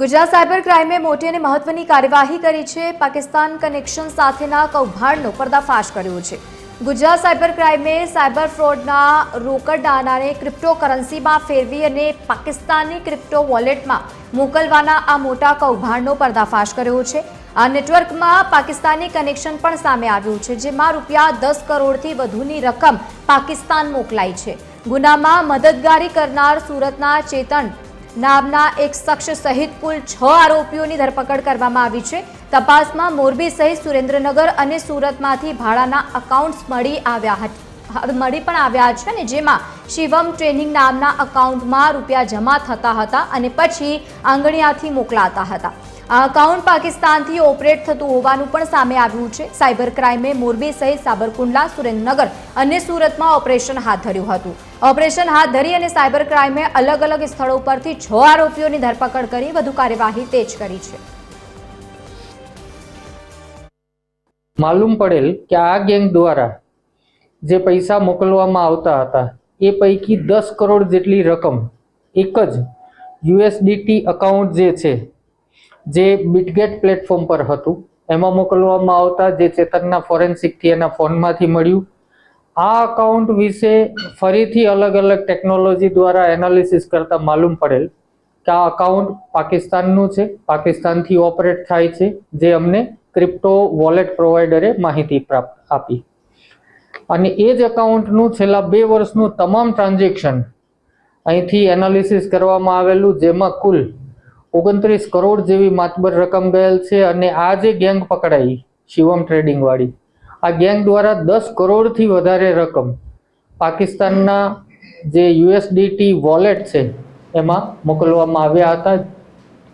Gujarat cyber ક્રાઇમે મોટી અને મહત્વની કાર્યવાહી કરી છે. પાકિસ્તાન કનેક્શન સાથેના કૌભાંડનો પર્દાફાશ કર્યો છે. ગુજરાત સાયબર ક્રાઇમે સાયબર ફ્રોડના રોકડ નાણાંને ક્રિપ્ટોકરન્સીમાં ફેરવી અને પાકિસ્તાની ક્રિપ્ટો વોલેટમાં મોકલવાના આ મોટા કૌભાંડનો પર્દાફાશ કર્યો છે. આ નેટવર્કમાં પાકિસ્તાની કનેક્શન પણ સામે આવ્યું છે, જેમાં રૂપિયા દસ કરોડથી વધુની રકમ પાકિસ્તાન મોકલાઈ છે. ગુનામાં મદદગારી કરનાર સુરતના ચેતન નામના એક શખ્સ સહિત કુલ છ આરોપીઓની ધરપકડ કરવામાં આવી છે. તપાસમાં મોરબી સહિત સુરેન્દ્રનગર અને સુરતમાંથી ભાડાના અકાઉન્ટ્સ મળી આવ્યા હતા મળી પણ આવ્યા છે ને જેમાં શિવમ ટ્રેનિંગ નામના અકાઉન્ટમાં રૂપિયા જમા થતા હતા અને પછી આંગણિયાથી મોકલાતા હતા. આ અકાઉન્ટ પાકિસ્તાનથી ઓપરેટ થતું હોવાનું પણ સામે આવ્યું છે. સાયબર ક્રાઇમે મોરબી સહિત સાબરકુંડલા, સુરેન્દ્રનગર અને સુરતમાં ઓપરેશન હાથ ધર્યું હતું. ઓપરેશન હાથ ધરી અને સાયબર ક્રાઇમે અલગ અલગ સ્થળો પરથી છ આરોપીઓની ધરપકડ કરી વધુ કાર્યવાહી તેજ કરી છે. માલુમ પડેલ કે આ ગેંગ દ્વારા જે પૈસા મોકલવામાં આવતા હતા, એ પૈકી દસ કરોડ જેટલી રકમ, એક જ યુએસડીટી અકાઉન્ટ જે છે જે બિટગેટ પ્લેટફોર્મ પર હતું, એમાં મોકલવામાં આવતા જે ચેતનના ફોરેન્સિકથી એના ફોનમાંથી મળ્યું. આ અકાઉન્ટ વિશે ફરીથી અલગ અલગ ટેકનોલોજી દ્વારા એનાલિસિસ કરતા માલુમ પડેલ કે આ અકાઉન્ટ પાકિસ્તાનનું છે, પાકિસ્તાનથી ઓપરેટ થાય છે, જે અમને ક્રિપ્ટો વોલેટ પ્રોવાઈડરે માહિતી પ્રાપ્ત આપી. અને એ જ અકાઉન્ટનું છેલ્લા બે વર્ષનું તમામ ટ્રાન્ઝેક્શન અહીંથી એનાલિસિસ કરવામાં આવેલું, જેમાં કુલ ઓગણત્રીસ કરોડ જેવી માતબર રકમ ગયેલ છે અને આ જે ગેંગ પકડાઈ, શિવમ ટ્રેડિંગ વાળી, આ ગેંગ દ્વારા દસ કરોડથી વધારે રકમ પાકિસ્તાનના જે યુએસડીટી વોલેટ છે, એમાં મોકલવામાં આવ્યા હતા.